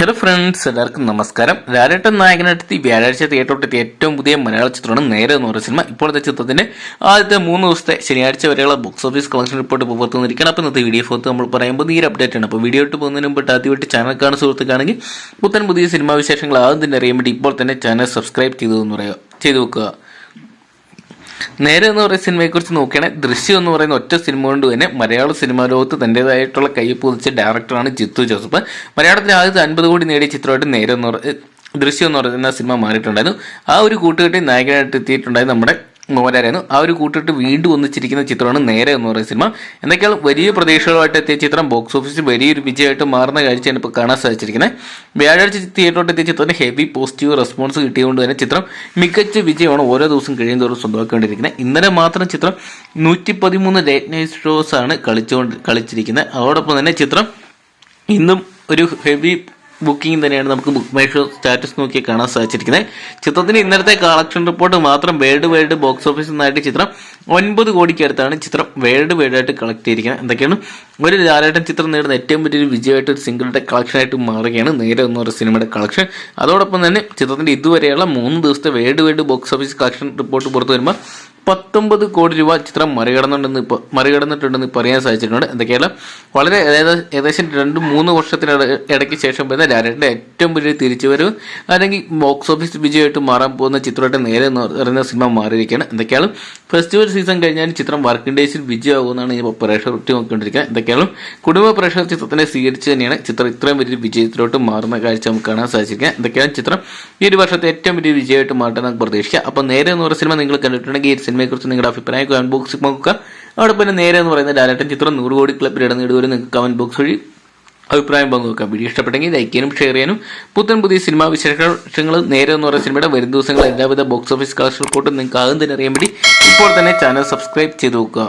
Hello friends എല്ലാവർക്കും നമസ്കാരം. ലാലേട്ടൻ നായകനെത്തി വ്യാഴാഴ്ച തിയേറ്ററിൽ ഏറ്റവും പുതിയ മലയാള ചിത്രമാണ് നേരെ എന്ന് പറയുന്ന സിനിമ. ഇപ്പോഴത്തെ ചിത്രത്തിന്റെ ആദ്യത്തെ മൂന്ന് ദിവസത്തെ ശനിയാഴ്ച വരെയുള്ള ബോക്സ് ഓഫീസ് കളക്ഷൻ റിപ്പോർട്ട് ഇപ്പോൾ പുറത്തു വന്നിരിക്കണം അപ്പോൾ ഇന്നത്തെ വീഡിയോ ഫോർത്ത് നമ്മൾ പറയുമ്പോൾ ഈ അപ്ഡേറ്റ് ആണ്. അപ്പോൾ വീഡിയോ ഇട്ട് പോകുന്നതിന് മുമ്പ് ആദ്യമായിട്ട് ചാനൽ കാണുന്ന സുഹൃത്തുക്കാണെങ്കിൽ പുത്തൻ പുതിയ സിനിമാ വിശേഷങ്ങൾ ആദ്യം തന്നെ അറിയാൻ വേണ്ടി ഇപ്പോൾ തന്നെ ചാനൽ സബ്സ്ക്രൈബ് ചെയ്തു എന്ന് പറയുക ചെയ്തു വെക്കുക. നേരെ എന്ന് പറയുന്ന സിനിമയെക്കുറിച്ച് നോക്കുകയാണെങ്കിൽ ദൃശ്യം എന്ന് പറയുന്ന ഒറ്റ സിനിമ കൊണ്ട് തന്നെ മലയാള സിനിമാ ലോകത്ത് തന്റെതായിട്ടുള്ള കൈ പൊതിച്ച ഡയറക്ടറാണ് ജിത്തു ജോസഫ്. മലയാളത്തിൽ ആദ്യത്തെ അൻപത് കോടി നേടിയ ചിത്രമായിട്ട് നേരെ എന്ന് ദൃശ്യം എന്ന് പറയുന്ന സിനിമ മാറിയിട്ടുണ്ടായിരുന്നു. ആ ഒരു കൂട്ടുകെട്ടി നായകനായിട്ട് എത്തിയിട്ടുണ്ടായിരുന്നു നമ്മുടെ മോഹൻലാലായിരുന്നു ആ ഒരു കൂട്ടിട്ട് വീണ്ടും ഒന്നിച്ചിരിക്കുന്ന ചിത്രമാണ് നേരെ എന്ന് പറയുന്ന സിനിമ. എന്തൊക്കെയാണ് വലിയ പ്രതീക്ഷകളുമായിട്ട് എത്തിയ ചിത്രം ബോക്സ് ഓഫീസിൽ വലിയൊരു വിജയമായിട്ട് മാറുന്ന കാഴ്ചയാണ് ഇപ്പോൾ കാണാൻ സാധിച്ചിരിക്കുന്നത് വ്യാഴാഴ്ച തിയേറ്ററിലോട്ട് എത്തിയ ചിത്രത്തിന് ഹെവി പോസിറ്റീവ് റെസ്പോൺസ് കിട്ടിയതുകൊണ്ട് തന്നെ ചിത്രം മികച്ച വിജയമാണ് ഓരോ ദിവസം കഴിയുന്നതോറും സ്വന്തമാക്കിക്കൊണ്ടിരിക്കുന്നത് ഇന്നലെ മാത്രം ചിത്രം നൂറ്റി പതിമൂന്ന് ലേറ്റ് നൈറ്റ് ഷോസ് ആണ് കളിച്ചുകൊണ്ട് കളിച്ചിരിക്കുന്നത് അതോടൊപ്പം തന്നെ ചിത്രം ഇന്നും ഒരു ഹെവി ബുക്കിംഗ് തന്നെയാണ് നമുക്ക് ബുക്ക് മൈ ഷോ സ്റ്റാറ്റസ് നോക്കി കാണാൻ സാധിച്ചിരിക്കുന്നത്. ചിത്രത്തിന്റെ ഇന്നലത്തെ കളക്ഷൻ റിപ്പോർട്ട് മാത്രം വേൾഡ് വൈഡ് ബോക്സ് ഓഫീസിൽ നിന്നായിട്ട് ചിത്രം ഒൻപത് കോടിക്ക് അടുത്താണ് ചിത്രം വേൾഡ് വൈഡ് ആയിട്ട് കളക്ട് ചെയ്തിരിക്കുന്നത്. എന്തൊക്കെയാണ്? ഒരു ലാലേട്ടൻ ചിത്രം നേടുന്ന ഏറ്റവും വലിയൊരു വിജയമായിട്ട് ഒരു സിംഗിളുടെ കളക്ഷനായിട്ട് മാറുകയാണ്. നേരെ എന്ന് സിനിമയുടെ കളക്ഷൻ അതോടൊപ്പം തന്നെ ചിത്രത്തിന്റെ ഇതുവരെയുള്ള മൂന്ന് ദിവസത്തെ world wide box office collection report പുറത്തു വരുമ്പോൾ പത്തൊമ്പത് കോടി രൂപ ചിത്രം മറികടന്നുണ്ടെന്ന് ഇപ്പോൾ മറികടന്നിട്ടുണ്ടെന്ന് ഇപ്പോൾ അറിയാൻ സാധിച്ചിട്ടുണ്ട്. എന്തൊക്കെയാണ് വളരെ ഏകദേശം രണ്ട് മൂന്ന് വർഷത്തിന് ഇടയ്ക്ക് ശേഷം വരുന്ന ലാലേട്ടന്റെ ഏറ്റവും വലിയ തിരിച്ചു തിരിച്ചുവരവ് അല്ലെങ്കിൽ ബോക്സ് ഓഫീസ് വിജയമായിട്ട് മാറാൻ പോകുന്ന ചിത്രമായിട്ട് നേരെ എന്ന് പറയുന്ന സിനിമ മാറിയിരിക്കുകയാണ്. എന്തൊക്കെയാണ്? ഫെസ്റ്റിവൽ സീസൺ കഴിഞ്ഞാൽ ചിത്രം വർക്കിംഗ് ഡേയ്സിൽ വിജയമാകുമെന്നാണ് ഇപ്പോൾ പ്രേക്ഷകർ ഒട്ടി നോക്കിക്കൊണ്ടിരിക്കുന്നത് എന്തൊക്കെയാണ്? കുടുംബ പ്രേക്ഷകർ ചിത്രത്തിനെ സ്വീകരിച്ച് തന്നെയാണ് ചിത്രം ഇത്രയും വലിയ വിജയത്തിലോട്ട് മാറുന്ന കാഴ്ച നമുക്ക് കാണാൻ സാധിച്ചിരിക്കുക. എന്തൊക്കെയാണ് ചിത്രം? ഈ ഒരു വർഷത്തെ ഏറ്റവും വലിയ വിജയമായിട്ട് മാറ്റാൻ നമുക്ക് പ്രതീക്ഷിക്കാം. അപ്പോൾ നേരെ എന്ന് പറഞ്ഞ സിനിമ നിങ്ങൾ കണ്ടിട്ടുണ്ടെങ്കിൽ ഈ സിനിമയെക്കുറിച്ച് നിങ്ങളുടെ അഭിപ്രായം കമന്റ് ബോക്സിൽ നോക്കുക. അവിടെ പിന്നെ നേരെ എന്ന് പറയുന്ന ഡയറക്ടൻ ചിത്രം നൂറ് കോടി ക്ലബിൽ ഇടം നേടുവരും നിങ്ങൾക്ക് കമന്റ് ബോക്സ് വഴി അഭിപ്രായം പങ്കുവെക്കാം വീഡിയോ ഇഷ്ടപ്പെട്ടെങ്കിൽ ലൈക്ക് ചെയ്യാനും ഷെയർ ചെയ്യാനും. പുത്തൻ പുതിയ സിനിമാ വിശേഷങ്ങൾ നേരെ എന്ന് പറയുന്ന സിനിമയുടെ വരും ദിവസങ്ങൾ എല്ലാവിധ ബോക്സ് ഓഫീസ് കളക്ഷൻ റിപ്പോർട്ടും നിങ്ങൾക്ക് ആകും തന്നെ അറിയാൻ വേണ്ടി ഇപ്പോൾ തന്നെ ചാനൽ സബ്സ്ക്രൈബ് ചെയ്ത് നോക്കുക.